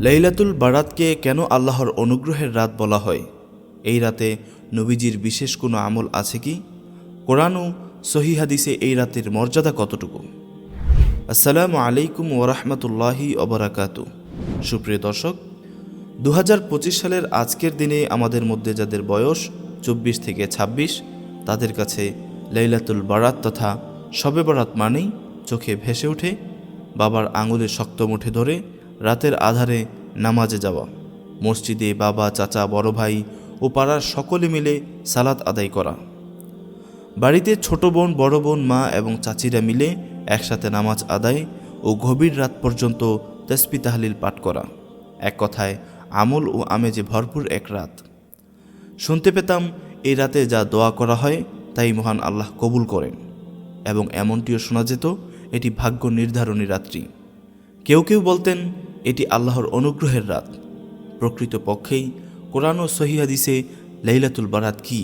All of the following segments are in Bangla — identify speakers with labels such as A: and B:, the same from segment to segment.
A: লাইলাতুল বারাতকে কেন আল্লাহর অনুগ্রহের রাত বলা হয়? এই রাতে নবীজির বিশেষ কোনো আমল আছে কি? কোরআন ও সহি হাদিসে এই রাতের মর্যাদা কতটুকু? আসসালামু আলাইকুম ওরহমতুল্লাহি অবরাকাতু সুপ্রিয় দর্শক দু হাজার পঁচিশ সালের আজকের দিনে আমাদের মধ্যে যাদের বয়স চব্বিশ থেকে ২৬ তাদের কাছে লাইলাতুল বারাত তথা শবে বারাত মানেই চোখে ভেসে ওঠে, বাবার আঙুলে শক্ত মুঠে ধরে রাতের আধারে নামাজে যাওয়া। মসজিদে বাবা, চাচা, বড় ভাই ও পাড়ার সকলে মিলে সালাত আদায় করা। বাড়িতে ছোট বোন, বড় বোন, মা এবং চাচিরা মিলে একসাথে নামাজ আদায় ও গভীর রাত পর্যন্ত তসবি তাহলিল পাঠ করা। এক কথায়, আমল ও আমেজে ভরপুর এক রাত। শুনতে পেতাম এই রাতে যা দোয়া করা হয়, তাই মহান আল্লাহ কবুল করেন। এবং এমনটিও শোনা যেত, এটি ভাগ্য নির্ধারণী রাত্রি। কেউ কেউ বলতেন, এটি আল্লাহর অনুগ্রহের রাত। প্রকৃত পক্ষেই কোরআন ও সহিহাদিসে লাইলাতুল বারাত কী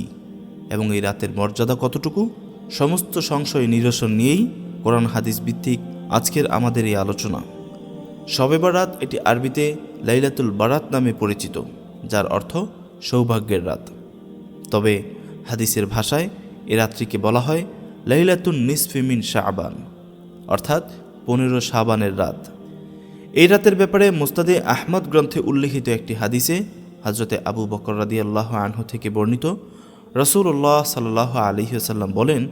A: এবং এই রাতের মর্যাদা কতটুকু? সমস্ত সংশয় নিরসন নিয়েই কোরআন হাদিস ভিত্তিক আজকের আমাদের এই আলোচনা। শবে বারাত এটি আরবিতে লাইলাতুল বারাত নামে পরিচিত, যার অর্থ সৌভাগ্যের রাত। তবে হাদিসের ভাষায় এ রাত্রিকে বলা হয় লাইলাতুন নিসফিমিন শাহবান অর্থাৎ পনেরো শাবানের রাত। এই রাতের ব্যাপারে মোস্তাদে আহমদ গ্রন্থে উল্লেখিত একটি হাদিসে হজরতে আবু বকর রাদি আল্লাহ আনহু থেকে বর্ণিত রসুল্লাহ সাল্লাহ আলহিহাসাল্লাম বলেন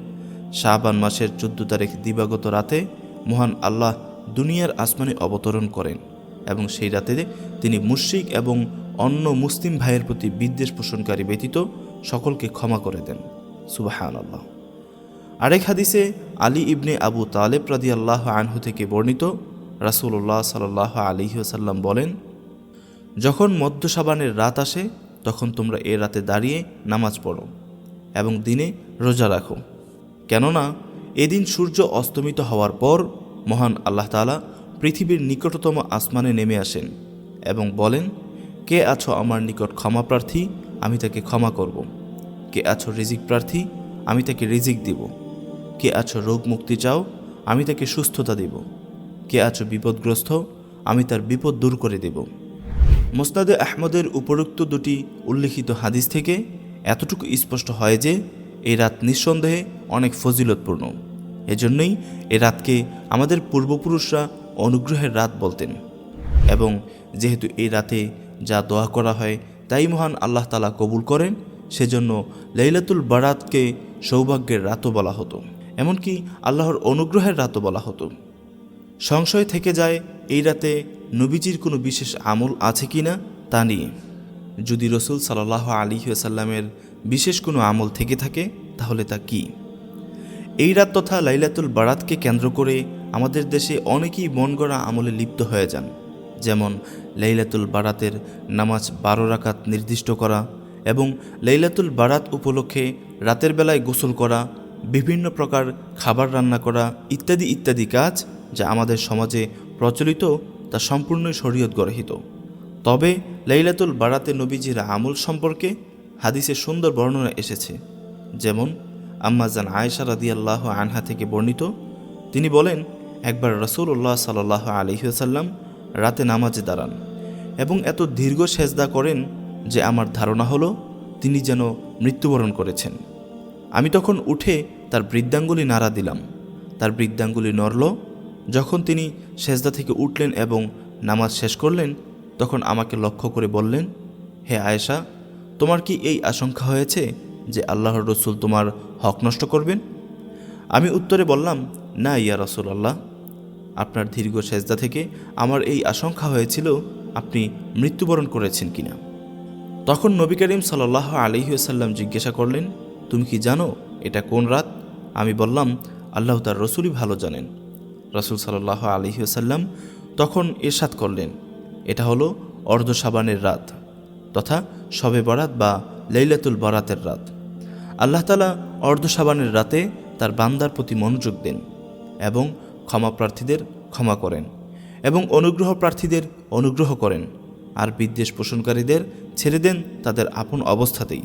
A: শাহবান মাসের চোদ্দ তারিখ দিবাগত রাতে মহান আল্লাহ দুনিয়ার আসমানে অবতরণ করেন এবং সেই রাতে তিনি মুশ্রিক এবং অন্য মুসলিম ভাইয়ের প্রতি বিদ্বেষ পোষণকারী ব্যতীত সকলকে ক্ষমা করে দেন। সুবাহান আল্লাহ আরেক হাদিসে আলী ইবনে আবু তালেব রাদি আল্লাহ আনহু থেকে বর্ণিত রাসুল্লাহ সাল্লাহ আলিহাসাল্লাম বলেন, যখন মধ্য সাবানের রাত আসে, তখন তোমরা এ রাতে দাঁড়িয়ে নামাজ পড়ো এবং দিনে রোজা রাখো। কেননা, এদিন সূর্য অস্তমিত হওয়ার পর মহান আল্লাহ তালা পৃথিবীর নিকটতম আসমানে নেমে আসেন এবং বলেন, কে আছো আমার নিকট ক্ষমা প্রার্থী, আমি তাকে ক্ষমা করব। কে আছো রিজিক প্রার্থী, আমি তাকে রিজিক দিব। কে আছো রোগ মুক্তি চাও, আমি তাকে সুস্থতা দেব। কে আছো বিপদগ্রস্ত? আমি তার বিপদ দূর করে দেব। মোস্তাদে আহমদের উপরোক্ত দুটি উল্লিখিত হাদিস থেকে এতটুকু স্পষ্ট হয় যে, এই রাত নিঃসন্দেহে অনেক ফজিলতপূর্ণ। এজন্যই এ রাতকে আমাদের পূর্বপুরুষরা অনুগ্রহের রাত বলতেন। এবং যেহেতু এই রাতে যা দোয়া করা হয়, তাই মহান আল্লাহ তালা কবুল করেন, সেজন্য লাইলাতুল বারাতকে সৌভাগ্যের রাতও বলা হতো। এমনকি আল্লাহর অনুগ্রহের রাতও বলা হতো। সংশয় থেকে যায় এই রাতে নবীজির কোনো বিশেষ আমল আছে কি না তা নিয়ে। যদি রসুল সাল্লাহ আলী সাল্লামের বিশেষ কোনো আমল থেকে থাকে, তাহলে তা কি? এই রাত তথা লাইলাতুল বারাতকে কেন্দ্র করে আমাদের দেশে অনেকেই মন গড়া আমলে লিপ্ত হয়ে যান। যেমন লাইলাতুল বারাতের নামাজ বারো রাকাত নির্দিষ্ট করা এবং লাইলাতুল বারাত উপলক্ষে রাতের বেলায় গোসল করা, বিভিন্ন প্রকার খাবার রান্না করা ইত্যাদি ইত্যাদি কাজ যা আমাদের সমাজে প্রচলিত, তা সম্পূর্ণই শরীয়ত গরহিত। তবে লাইলাতুল বারাতে নবীজির আমল সম্পর্কে হাদিসে সুন্দর বর্ণনা এসেছে। যেমন আম্মাজান আয়েশা রাদিয়াল্লাহ আনহা থেকে বর্ণিত, তিনি বলেন, একবার রসুল্লাহ সাল্লাহ আলহিহাসাল্লাম রাতে নামাজে দাঁড়ান এবং এত দীর্ঘ সেজদা করেন যে আমার ধারণা হলো, তিনি যেন মৃত্যুবরণ করেছেন। আমি তখন উঠে তার বৃদ্ধাঙ্গুলি নাড়া দিলাম। তার বৃদ্ধাঙ্গুলি নড়ল যখন তিনি সেজদা থেকে উঠলেন এবং নামাজ শেষ করলেন, তখন আমাকে লক্ষ্য করে বললেন, হে আয়েশা, তোমার কি এই আশঙ্কা হয়েছে যে আল্লাহর রসুল তোমার হক নষ্ট করবেন? আমি উত্তরে বললাম, না ইয়া রসুল আল্লাহ আপনার দীর্ঘ সেজদা থেকে আমার এই আশঙ্কা হয়েছিল, আপনি মৃত্যুবরণ করেছেন কিনা? তখন নবী করিম সাল্লাহ আলিহাসাল্লাম জিজ্ঞাসা করলেন, তুমি কি জানো এটা কোন রাত? আমি বললাম, আল্লাহ তার রসুলই ভালো জানেন। রসুল সাল্লাহ আলিহাসাল্লাম তখন এরশাদ করলেন। এটা হলো অর্ধ সাবানের রাত তথা শবে বরাত বা লেইলাতুল বরাতের রাত। আল্লাহ তালা অর্ধ সাবানের রাতে তার বান্দার প্রতি মনোযোগ দেন এবং ক্ষমা প্রার্থীদের ক্ষমা করেন এবং অনুগ্রহ প্রার্থীদের অনুগ্রহ করেন আর বিদ্বেষ পোষণকারীদের ছেড়ে দেন তাদের আপন অবস্থাতেই।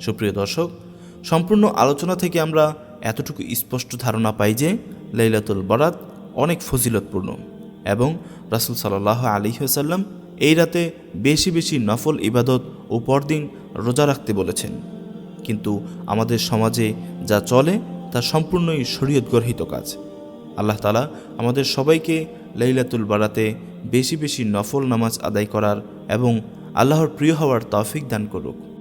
A: সুপ্রিয় দর্শক, সম্পূর্ণ আলোচনা থেকে আমরা এতটুকু স্পষ্ট ধারণা পাই যে লাইলাতুল বরাত অনেক ফজিলতপূর্ণ এবং রাসুল সাল্লাহ আলী সাল্লাম এই রাতে বেশি বেশি নফল ইবাদত ও পরদিন রোজা রাখতে বলেছেন। কিন্তু আমাদের সমাজে যা চলে তা সম্পূর্ণই শরীয়ত গর্হিত কাজ। আল্লাহ তালা আমাদের সবাইকে লাইলাতুল বারাতে বেশি বেশি নফল নামাজ আদায় করার এবং আল্লাহর প্রিয় হওয়ার তৌফিক দান করুক।